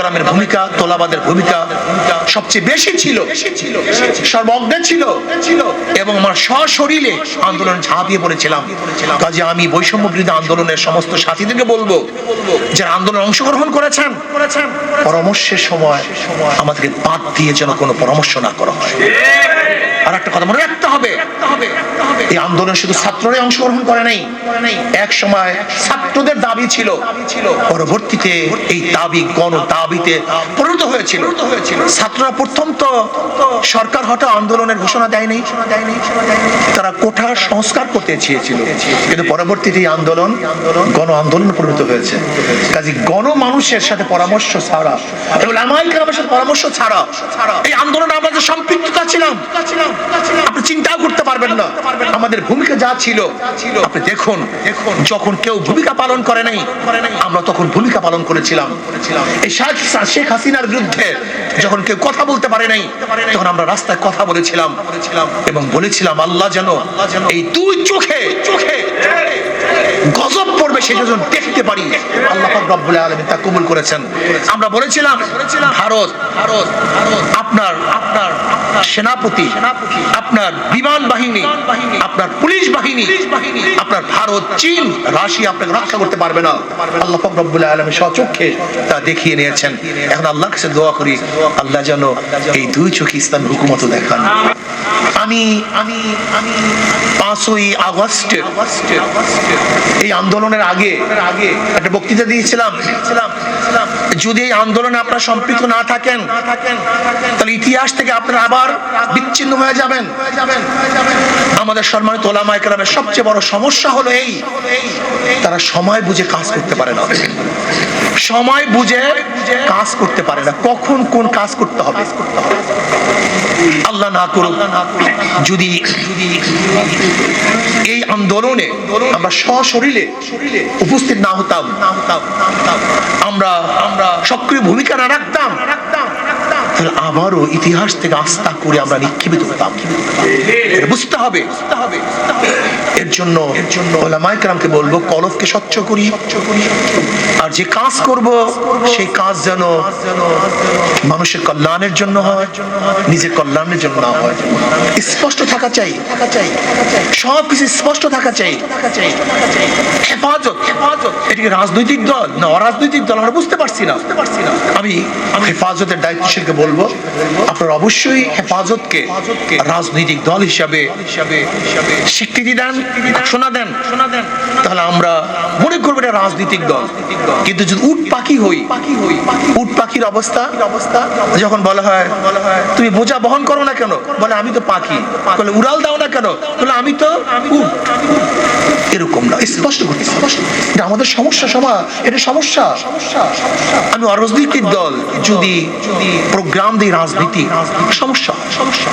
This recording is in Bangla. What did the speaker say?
কালামের ভূমিকা, তোলাবাদের ভূমিকা সবচেয়ে বেশি ছিল। সর্বজ্ঞ ছিল। এবং আমার সশরীরে আন্দোলন ঝাঁপিয়ে পড়েছিলাম। কাজে আমি বৈষম্য বিরোধী আন্দোলনের সমস্ত সাথীদেরকে বলব, যারা আন্দোলন অংশগ্রহণ করেছেন, পরামর্শের সময় আমাদেরকে বাদ দিয়ে যেন কোনো পরামর্শ না করা হয়। আর একটা কথা মনে রাখতে হবে। এই আন্দোলন শুধু ছাত্ররাই অংশগ্রহণ করে নাই। এক সময় ছাত্রদের দাবি ছিল, পরবর্তীতে এই দাবি গণ পরিণত হয়েছিল। ছাত্ররা প্রথম তো সরকার হঠাৎ আন্দোলনের ঘোষণা দেয়নি। তারা কোঠার সংস্কার করতে চেয়েছিল। কিন্তু পরবর্তীতে আন্দোলন গণ আন্দোলন পরিণত হয়েছে। কাজে গণ মানুষের সাথে পরামর্শ ছাড়া আমার সাথে পরামর্শ ছাড়া, এই আন্দোলনে আমাদের সম্পৃক্ততা ছিলাম চিন্তাও করতে পারবেন না। আমাদের ভূমিকা যা ছিল, আপনি দেখুন, যখন কেউ ভূমিকা পালন করে নাই, আমরা তখন ভূমিকা পালন করেছিলাম। এই শেখ হাসিনার বিরুদ্ধে যখন কেউ কথা বলতে পারে নাই, তখন আমরা রাস্তায় কথা বলেছিলাম এবং বলেছিলাম, আল্লাহ যেন এই দুই চোখে চোখে গজব পড়বে সেটা যেন দেখতে পারি আল্লাহ রব্বুল আলামিন তা কবুল করেছেন। আমরা বলেছিলাম, ভারত আপনার আপনার সেনাপতি, আপনার বিমান বাহিনী, আপনার পুলিশ বাহিনী, আপনার ভারত, চীন, রাশিয়া আপনাকে রক্ষা করতে পারবে না। আল্লাহ রব্বুল আলামিন সচক্ষে তা দেখিয়ে নিয়েছেন। এখন আল্লাহর কাছে দোয়া করি, আল্লাহ যেন এই দুই চোখে ইসলাম হুকুমত দেখান। আমি আমি আমি, পাঁচই আগস্ট, এই আন্দোলনের আগে আগে একটা বক্তৃতা দিয়েছিলাম। যদি এই আন্দোলনে আপনারা সম্পৃক্ত না থাকেন, তাহলে ইতিহাস থেকে আপনারা আবার বিচ্ছিন্ন হয়ে যাবেন। আমাদের সম্মানিত ওলামা একরামের সবচেয়ে বড় সমস্যা হলো এই, তারা সময় বুঝে কাজ করতে পারে না। সময় বুঝে কাজ করতে পারে না। কখন কোন কাজ করতে হবে? আল্লাহ না করুক, যদি এই আন্দোলনে আমরা সশরীরে উপস্থিত না হতাম, আমরা আমরা সক্রিয় ভূমিকা না রাখতাম তাহলে আবারও ইতিহাস থেকে আস্থা করে আমরা নিক্ষেপিত হতাম। বুঝতে হবে এর জন্য এর জন্য ওলামাইকরামকে বলব কলফকে স্বচ্ছ করি। আর যে কাজ করব, সেই কাজ যেন মানুষের কল্যাণের জন্য হয়, নিজের কল্যাণের জন্য না হয়। স্পষ্ট থাকা চাই। সব কিছু স্পষ্ট থাকা চাই। হেফাজত। হেফাজত রাজনৈতিক দল? না, অরাজনৈতিক দল, আমরা বুঝতে পারছি না। আমি হেফাজতের দায়িত্বশীলকে বলব আপনারা অবশ্যই হেফাজতকে রাজনৈতিক দল হিসাবে স্বীকৃতি দেন শোনা দেন। তাহলে আমরা মনে করব এটা রাজনৈতিক দল। কিন্তু যদি উট পাখি হই, উট পাখির অবস্থা, যখন বলা বলা হয়, তুমি বোঝা বহন করো না কেন? বলে, আমি তো পাখি। বলে, উড়াল দাও না কেন? বলে, আমি তো উট। এরকম না স্পষ্ট করতে স্পষ্ট। এটা আমাদের সমস্যা সমা এটা সমস্যা। আমি অরাজনৈতিক দল যদি প্রোগ্রাম দিই রাজনীতি সমস্যা সমস্যা।